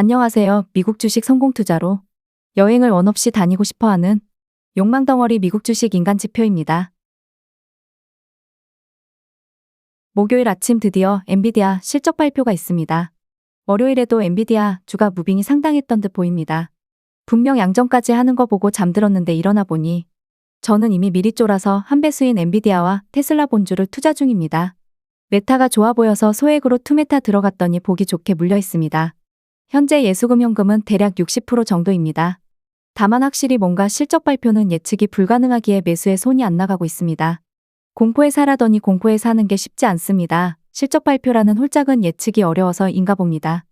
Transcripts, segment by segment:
안녕하세요. 미국 주식 성공 투자로 여행을 원 없이 다니고 싶어 하는 욕망 덩어리 미국 주식 인간 지표입니다. 목요일 아침 드디어 엔비디아 실적 발표가 있습니다. 월요일에도 엔비디아 주가 무빙이 상당했던 듯 보입니다. 분명 양전까지 하는 거 보고 잠들었는데 일어나 보니 저는 이미 미리 쫄아서 한 배수인 엔비디아와 테슬라 본주를 투자 중입니다. 메타가 좋아 보여서 소액으로 투메타 들어갔더니 보기 좋게 물려 있습니다. 현재 예수금연금은 대략 60% 정도입니다. 다만 확실히 뭔가 실적 발표는 예측이 불가능하기에 매수에 손이 안 나가고 있습니다. 공포에 사라더니 공포에 사는 게 쉽지 않습니다. 실적 발표라는 홀짝은 예측이 어려워서인가 봅니다.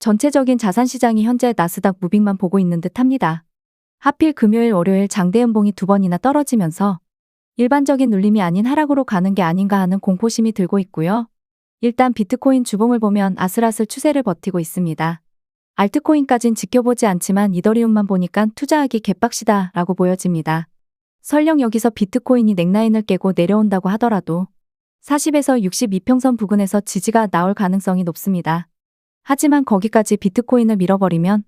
전체적인 자산 시장이 현재 나스닥 무빙만 보고 있는 듯 합니다. 하필 금요일 월요일 장대 연봉이 두 번이나 떨어지면서 일반적인 눌림이 아닌 하락으로 가는 게 아닌가 하는 공포심이 들고 있고요. 일단 비트코인 주봉을 보면 아슬아슬 추세를 버티고 있습니다. 알트코인까진 지켜보지 않지만 이더리움만 보니까 투자하기 개빡시다 라고 보여집니다. 설령 여기서 비트코인이 넥라인을 깨고 내려온다고 하더라도 40에서 62평선 부근에서 지지가 나올 가능성이 높습니다. 하지만 거기까지 비트코인을 밀어버리면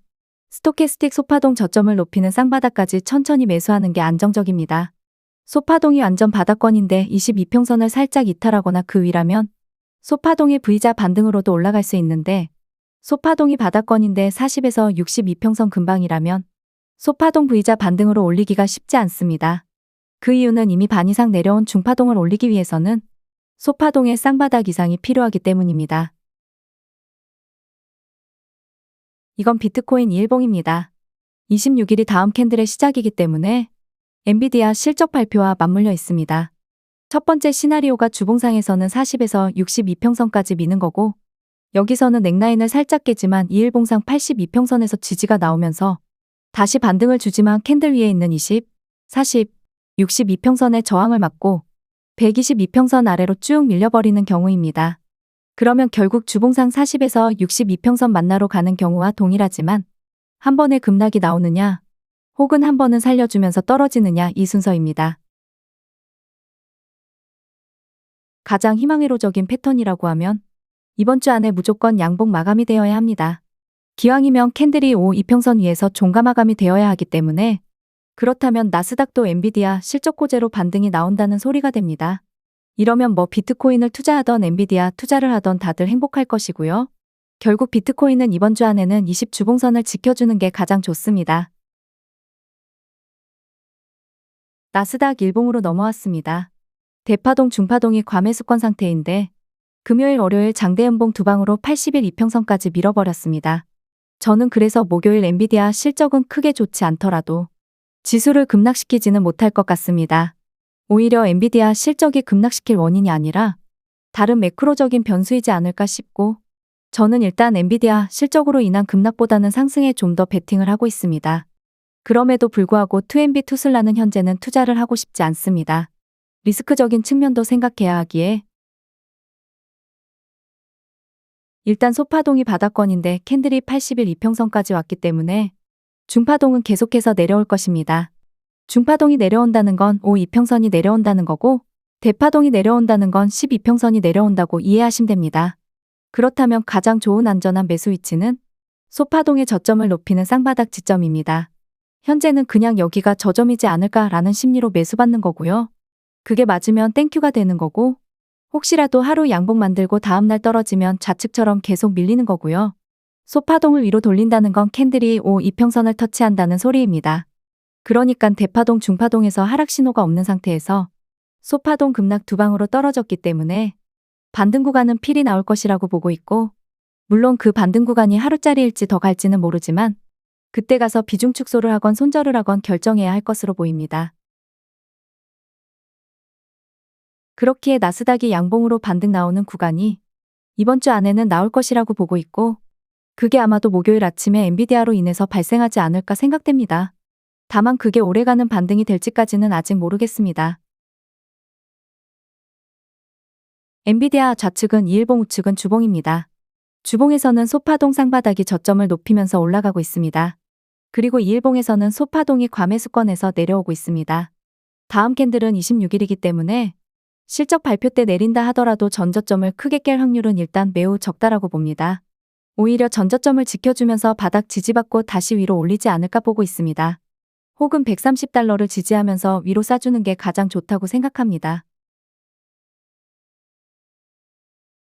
스토캐스틱 소파동 저점을 높이는 쌍바닥까지 천천히 매수하는 게 안정적입니다. 소파동이 완전 바닥권인데 22평선을 살짝 이탈하거나 그 위라면 소파동의 V자 반등으로도 올라갈 수 있는데 소파동이 바닥권인데 40에서 62평선 근방이라면 소파동 V자 반등으로 올리기가 쉽지 않습니다. 그 이유는 이미 반 이상 내려온 중파동을 올리기 위해서는 소파동의 쌍바닥 이상이 필요하기 때문입니다. 이건 비트코인 이일봉입니다. 26일이 다음 캔들의 시작이기 때문에 엔비디아 실적 발표와 맞물려 있습니다. 첫 번째 시나리오가 주봉상에서는 40에서 62평선까지 미는 거고 여기서는 넥라인을 살짝 깨지만 이일봉상 82평선에서 지지가 나오면서 다시 반등을 주지만 캔들 위에 있는 20, 40, 62평선의 저항을 맞고 122평선 아래로 쭉 밀려버리는 경우입니다. 그러면 결국 주봉상 40에서 62평선 만나러 가는 경우와 동일하지만 한 번에 급락이 나오느냐 혹은 한 번은 살려주면서 떨어지느냐 이 순서입니다. 가장 희망회로적인 패턴이라고 하면 이번 주 안에 무조건 양봉 마감이 되어야 합니다. 기왕이면 캔들이 5 이평선 위에서 종가 마감이 되어야 하기 때문에 그렇다면 나스닥도 엔비디아 실적 고제로 반등이 나온다는 소리가 됩니다. 이러면 뭐 비트코인을 투자하던 엔비디아 투자를 하던 다들 행복할 것이고요. 결국 비트코인은 이번 주 안에는 20 주봉선을 지켜주는 게 가장 좋습니다. 나스닥 일봉으로 넘어왔습니다. 대파동 중파동이 과매수권 상태인데 금요일 월요일 장대연봉 두 방으로 80일 이평선까지 밀어버렸습니다. 저는 그래서 목요일 엔비디아 실적은 크게 좋지 않더라도 지수를 급락시키지는 못할 것 같습니다. 오히려 엔비디아 실적이 급락시킬 원인이 아니라 다른 매크로적인 변수이지 않을까 싶고 저는 일단 엔비디아 실적으로 인한 급락보다는 상승에 좀 더 베팅을 하고 있습니다. 그럼에도 불구하고 2MB 투슬라는 현재는 투자를 하고 싶지 않습니다. 리스크적인 측면도 생각해야 하기에 일단 소파동이 바닥권인데 캔들이 80일 이평선까지 왔기 때문에 중파동은 계속해서 내려올 것입니다. 중파동이 내려온다는 건 5 이평선이 내려온다는 거고 대파동이 내려온다는 건 12평선이 내려온다고 이해하시면 됩니다. 그렇다면 가장 좋은 안전한 매수 위치는 소파동의 저점을 높이는 쌍바닥 지점입니다. 현재는 그냥 여기가 저점이지 않을까라는 심리로 매수받는 거고요. 그게 맞으면 땡큐가 되는 거고 혹시라도 하루 양봉 만들고 다음날 떨어지면 좌측처럼 계속 밀리는 거고요. 소파동을 위로 돌린다는 건 캔들이 5 이평선을 터치한다는 소리입니다. 그러니까 대파동 중파동에서 하락 신호가 없는 상태에서 소파동 급락 두 방으로 떨어졌기 때문에 반등 구간은 필히 나올 것이라고 보고 있고 물론 그 반등 구간이 하루짜리일지 더 갈지는 모르지만 그때 가서 비중 축소를 하건 손절을 하건 결정해야 할 것으로 보입니다. 그렇기에 나스닥이 양봉으로 반등 나오는 구간이 이번 주 안에는 나올 것이라고 보고 있고 그게 아마도 목요일 아침에 엔비디아로 인해서 발생하지 않을까 생각됩니다. 다만 그게 오래가는 반등이 될지까지는 아직 모르겠습니다. 엔비디아 좌측은 이일봉 우측은 주봉입니다. 주봉에서는 소파동 쌍바닥이 저점을 높이면서 올라가고 있습니다. 그리고 이일봉에서는 소파동이 과매수권에서 내려오고 있습니다. 다음 캔들은 26일이기 때문에 실적 발표 때 내린다 하더라도 전저점을 크게 깰 확률은 일단 매우 적다라고 봅니다. 오히려 전저점을 지켜주면서 바닥 지지받고 다시 위로 올리지 않을까 보고 있습니다. 혹은 130달러를 지지하면서 위로 싸주는 게 가장 좋다고 생각합니다.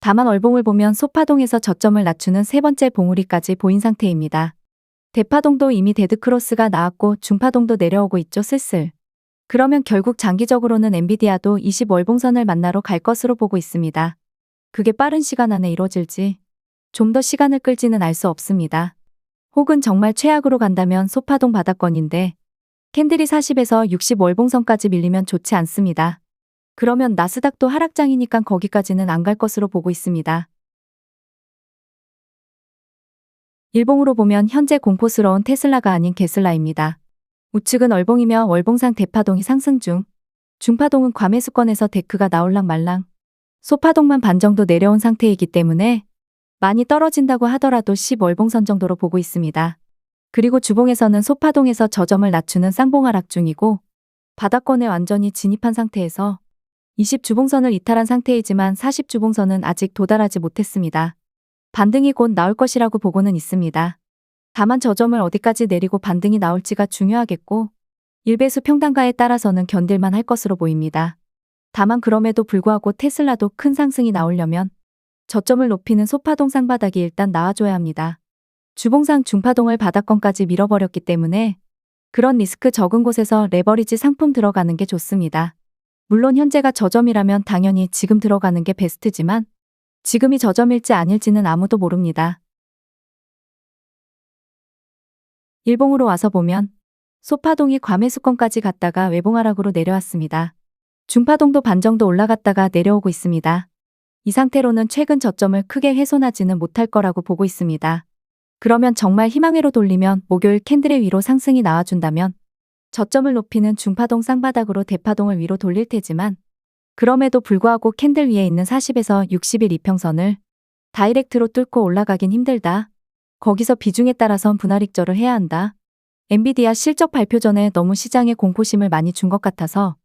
다만 얼봉을 보면 소파동에서 저점을 낮추는 세 번째 봉우리까지 보인 상태입니다. 대파동도 이미 데드크로스가 나왔고 중파동도 내려오고 있죠 슬슬. 그러면 결국 장기적으로는 엔비디아도 20월봉선을 만나러 갈 것으로 보고 있습니다. 그게 빠른 시간 안에 이루어질지 좀 더 시간을 끌지는 알 수 없습니다. 혹은 정말 최악으로 간다면 소파동 바닥권인데 캔들이 40에서 60월봉선까지 밀리면 좋지 않습니다. 그러면 나스닥도 하락장이니까 거기까지는 안 갈 것으로 보고 있습니다. 일봉으로 보면 현재 공포스러운 테슬라가 아닌 게슬라입니다. 우측은 얼봉이며 월봉상 대파동이 상승 중, 중파동은 과매수권에서 데크가 나올랑 말랑, 소파동만 반 정도 내려온 상태이기 때문에 많이 떨어진다고 하더라도 10월봉선 정도로 보고 있습니다. 그리고 주봉에서는 소파동에서 저점을 낮추는 쌍봉하락 중이고 바닥권에 완전히 진입한 상태에서 20주봉선을 이탈한 상태이지만 40주봉선은 아직 도달하지 못했습니다. 반등이 곧 나올 것이라고 보고는 있습니다. 다만 저 점을 어디까지 내리고 반등이 나올지가 중요하겠고 일배수 평단가에 따라서는 견딜만 할 것으로 보입니다. 다만 그럼에도 불구하고 테슬라도 큰 상승이 나오려면 저점을 높이는 소파동 쌍바닥이 일단 나와줘야 합니다. 주봉상 중파동을 바닥권까지 밀어버렸기 때문에 그런 리스크 적은 곳에서 레버리지 상품 들어가는 게 좋습니다. 물론 현재가 저점이라면 당연히 지금 들어가는 게 베스트지만 지금이 저점일지 아닐지는 아무도 모릅니다. 일봉으로 와서 보면 소파동이 과매수권까지 갔다가 외봉하락으로 내려왔습니다. 중파동도 반 정도 올라갔다가 내려오고 있습니다. 이 상태로는 최근 저점을 크게 훼손하지는 못할 거라고 보고 있습니다. 그러면 정말 희망회로 돌리면 목요일 캔들의 위로 상승이 나와준다면 저점을 높이는 중파동 쌍바닥으로 대파동을 위로 돌릴 테지만 그럼에도 불구하고 캔들 위에 있는 40에서 60일 이평선을 다이렉트로 뚫고 올라가긴 힘들다. 거기서 비중에 따라선 분할익절을 해야 한다. 엔비디아 실적 발표 전에 너무 시장에 공포심을 많이 준 것 같아서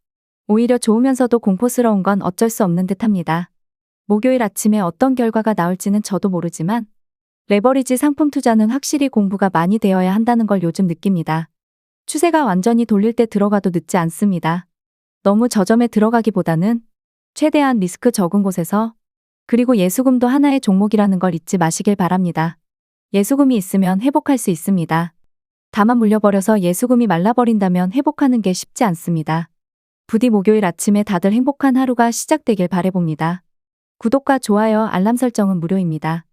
오히려 좋으면서도 공포스러운 건 어쩔 수 없는 듯 합니다. 목요일 아침에 어떤 결과가 나올지는 저도 모르지만 레버리지 상품 투자는 확실히 공부가 많이 되어야 한다는 걸 요즘 느낍니다. 추세가 완전히 돌릴 때 들어가도 늦지 않습니다. 너무 저점에 들어가기보다는 최대한 리스크 적은 곳에서 그리고 예수금도 하나의 종목이라는 걸 잊지 마시길 바랍니다. 예수금이 있으면 회복할 수 있습니다. 다만 물려버려서 예수금이 말라버린다면 회복하는 게 쉽지 않습니다. 부디 목요일 아침에 다들 행복한 하루가 시작되길 바래봅니다. 구독과 좋아요, 알람 설정은 무료입니다.